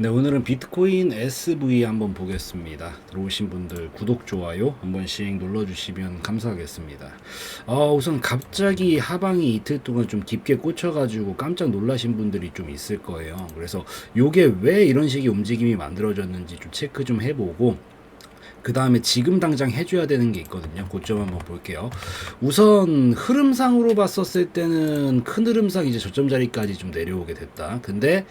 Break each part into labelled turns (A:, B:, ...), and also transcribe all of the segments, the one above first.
A: 네, 오늘은 비트코인 SV 한번 보겠습니다. 들어오신 분들 구독, 좋아요 한 번씩 눌러주시면 감사하겠습니다. 어, 우선 갑자기 하방이 이틀 동안 좀 깊게 꽂혀가지고 깜짝 놀라신 분들이 좀 있을 거예요. 그래서 요게 왜 이런 식의 움직임이 만들어졌는지 좀 체크 좀 해보고 그 다음에 지금 당장 해줘야 되는 게 있거든요. 고점 한번 볼게요. 우선 흐름상으로 봤었을 때는 큰 흐름상 이제 저점 자리까지 좀 내려오게 됐다. 근데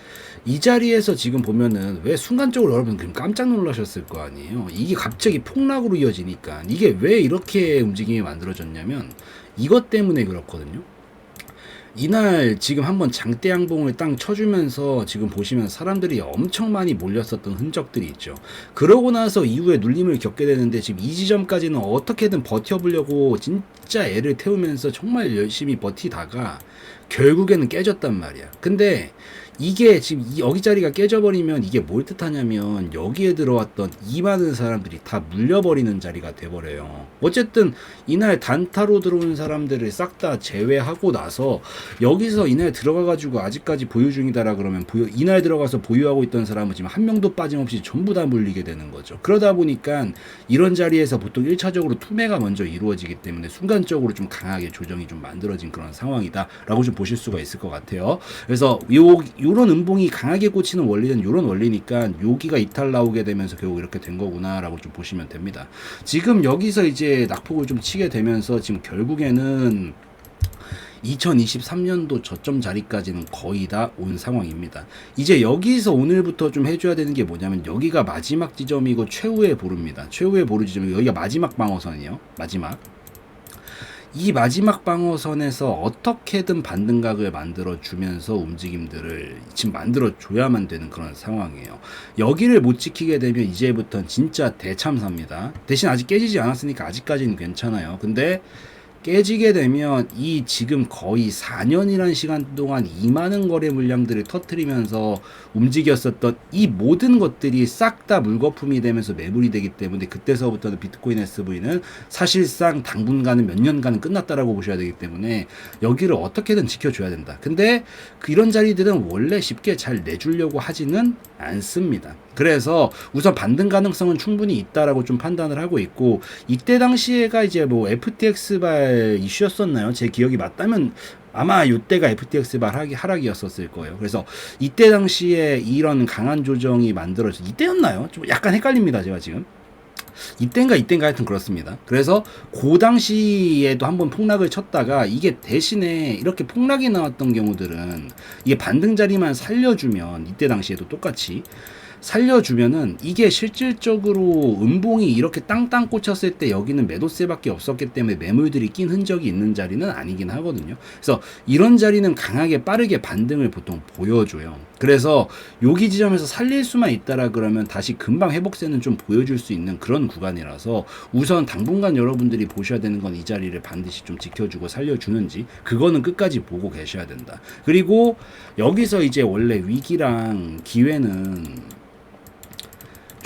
A: 이 자리에서 지금 보면은 왜 순간적으로 여러분 그럼 깜짝 놀라셨을 거 아니에요. 이게 갑자기 폭락으로 이어지니까 이게 왜 이렇게 움직임이 만들어졌냐면 이것 때문에 그렇거든요. 이날 지금 한번 장대 양봉을 땅 쳐주면서 지금 보시면 사람들이 엄청 많이 몰렸었던 흔적들이 있죠. 그러고 나서 이후에 눌림을 겪게 되는데 지금 이 지점까지는 어떻게든 버텨보려고 진짜 애를 태우면서 정말 열심히 버티다가 결국에는 깨졌단 말이야. 근데 이게 지금 이 여기 자리가 깨져버리면 이게 뭘 뜻하냐면 여기에 들어왔던 이 많은 사람들이 다 물려버리는 자리가 돼버려요. 어쨌든 이날 단타로 들어온 사람들을 싹 다 제외하고 나서 여기서 이날 들어가가지고 아직까지 보유 중이다라 그러면 보유, 이날 들어가서 보유하고 있던 사람은 지금 한 명도 빠짐없이 전부 다 물리게 되는 거죠. 그러다 보니까 이런 자리에서 보통 1차적으로 투매가 먼저 이루어지기 때문에 순간적으로 좀 강하게 조정이 좀 만들어진 그런 상황이다라고 좀 보실 수가 있을 것 같아요. 그래서 요 요런 음봉이 강하게 꽂히는 원리는 요런 원리니까 여기가 이탈 나오게 되면서 결국 이렇게 된 거구나라고 좀 보시면 됩니다. 지금 여기서 이제 낙폭을 좀 치게 되면서 지금 결국에는 2023년도 저점 자리까지는 거의 다 온 상황입니다. 이제 여기서 오늘부터 좀 해줘야 되는 게 뭐냐면 여기가 마지막 지점이고 최후의 보루입니다. 최후의 보루 지점이 여기가 마지막 방어선이에요. 마지막. 이 마지막 방어선에서 어떻게든 반등각을 만들어 주면서 움직임들을 지금 만들어 줘야만 되는 그런 상황이에요. 여기를 못 지키게 되면 이제부터는 진짜 대참사입니다. 대신 아직 깨지지 않았으니까 아직까지는 괜찮아요. 근데 깨지게 되면 이 지금 거의 4년이라는 시간 동안 이 많은 거래 물량들을 터트리면서 움직였었던 이 모든 것들이 싹 다 물거품이 되면서 매물이 되기 때문에 그때서부터는 비트코인 SV는 사실상 당분간은 몇 년간은 끝났다라고 보셔야 되기 때문에 여기를 어떻게든 지켜줘야 된다. 근데 그 이런 자리들은 원래 쉽게 잘 내주려고 하지는 않습니다. 그래서 우선 반등 가능성은 충분히 있다라고 좀 판단을 하고 있고 이때 당시에가 이제 뭐 FTX발 이슈였었나요? 제 기억이 맞다면 아마 이때가 FTX 발 하락이, 하락이었었을 거예요. 그래서 이때 당시에 이런 강한 조정이 만들어져 이때였나요? 좀 약간 헷갈립니다. 제가 지금. 이땐가 이땐가 하여튼 그렇습니다. 그래서 그 당시에도 한번 폭락을 쳤다가 이게 대신에 이렇게 폭락이 나왔던 경우들은 이게 반등 자리만 살려주면 이때 당시에도 똑같이 살려주면은 이게 실질적으로 음봉이 이렇게 땅땅 꽂혔을 때 여기는 매도세밖에 없었기 때문에 매물들이 낀 흔적이 있는 자리는 아니긴 하거든요. 그래서 이런 자리는 강하게 빠르게 반등을 보통 보여줘요. 그래서 여기 지점에서 살릴 수만 있다라 그러면 다시 금방 회복세는 좀 보여줄 수 있는 그런 구간이라서 우선 당분간 여러분들이 보셔야 되는 건 이 자리를 반드시 좀 지켜주고 살려주는지 그거는 끝까지 보고 계셔야 된다. 그리고 여기서 이제 원래 위기랑 기회는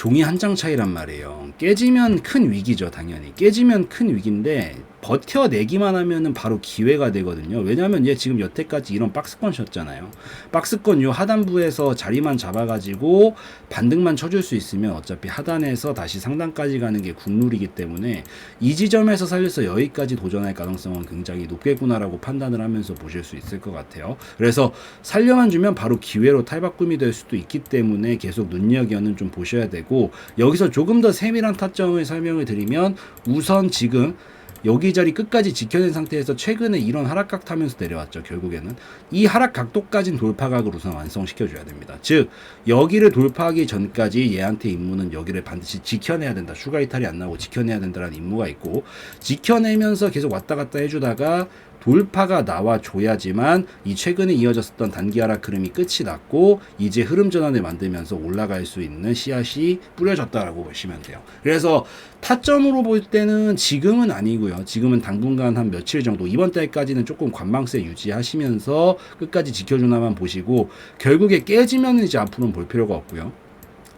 A: 종이 한 장 차이란 말이에요. 깨지면 큰 위기죠, 당연히. 깨지면 큰 위기인데 버텨내기만 하면은 바로 기회가 되거든요. 왜냐하면 얘 지금 여태까지 이런 박스권 셨잖아요. 박스권 요 하단부에서 자리만 잡아가지고 반등만 쳐줄 수 있으면 어차피 하단에서 다시 상단까지 가는 게 국룰이기 때문에 이 지점에서 살려서 여기까지 도전할 가능성은 굉장히 높겠구나라고 판단을 하면서 보실 수 있을 것 같아요. 그래서 살려만 주면 바로 기회로 탈바꿈이 될 수도 있기 때문에 계속 눈여겨는 좀 보셔야 되고 여기서 조금 더 세밀한 타점을 설명을 드리면 우선 지금 여기 자리 끝까지 지켜낸 상태에서 최근에 이런 하락각 타면서 내려왔죠. 결국에는 이 하락 각도까지는 돌파각을 우선 완성시켜 줘야 됩니다. 즉 여기를 돌파하기 전까지 얘한테 임무는 여기를 반드시 지켜내야 된다. 슈가 이탈이 안 나고 지켜내야 된다는 임무가 있고 지켜내면서 계속 왔다 갔다 해주다가 돌파가 나와줘야지만 이 최근에 이어졌었던 단기 하락 흐름이 끝이 났고 이제 흐름 전환을 만들면서 올라갈 수 있는 씨앗이 뿌려졌다라고 보시면 돼요. 그래서 타점으로 볼 때는 지금은 아니고요. 지금은 당분간 한 며칠 정도 이번 달까지는 조금 관망세 유지하시면서 끝까지 지켜주나만 보시고 결국에 깨지면 이제 앞으로는 볼 필요가 없고요.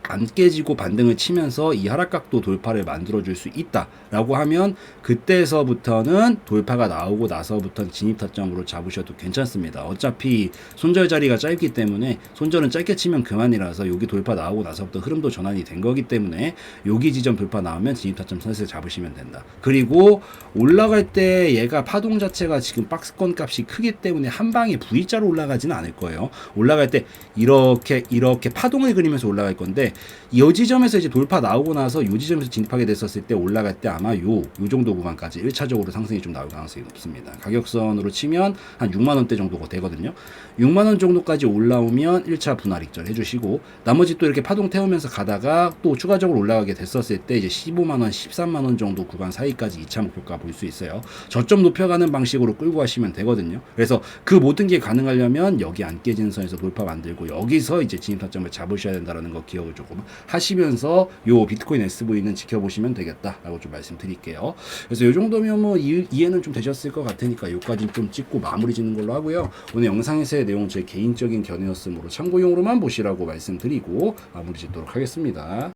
A: 안 깨지고 반등을 치면서 이 하락각도 돌파를 만들어줄 수 있다라고 하면 그때서부터는 돌파가 나오고 나서부터는 진입 타점으로 잡으셔도 괜찮습니다. 어차피 손절 자리가 짧기 때문에 손절은 짧게 치면 그만이라서 여기 돌파 나오고 나서부터 흐름도 전환이 된 거기 때문에 여기 지점 돌파 나오면 진입 타점 선에서 잡으시면 된다. 그리고 올라갈 때 얘가 파동 자체가 지금 박스권 값이 크기 때문에 한 방에 V자로 올라가지는 않을 거예요. 올라갈 때 이렇게 이렇게 파동을 그리면서 올라갈 건데 이 지점에서 이제 돌파 나오고 나서 이 지점에서 진입하게 됐었을 때 올라갈 때 아마 요, 요 정도 구간까지 1차적으로 상승이 좀 나올 가능성이 높습니다. 가격선으로 치면 한 6만 원대 정도가 되거든요. 6만 원 정도까지 올라오면 1차 분할 익절 해주시고 나머지 또 이렇게 파동 태우면서 가다가 또 추가적으로 올라가게 됐었을 때 이제 15만 원, 13만 원 정도 구간 사이까지 2차 목표가 볼 수 있어요. 저점 높여가는 방식으로 끌고 가시면 되거든요. 그래서 그 모든 게 가능하려면 여기 안 깨지는 선에서 돌파 만들고 여기서 이제 진입 타점을 잡으셔야 된다는 거 기억을 조금 하시면서 요 비트코인 SV는 지켜보시면 되겠다라고 좀 말씀드릴게요. 그래서 요 정도면 뭐 이, 이해는 좀 되셨을 것 같으니까 요까지 좀 찍고 마무리 짓는 걸로 하고요. 오늘 영상에서의 내용 제 개인적인 견해였으므로 참고용으로만 보시라고 말씀드리고 마무리 짓도록 하겠습니다.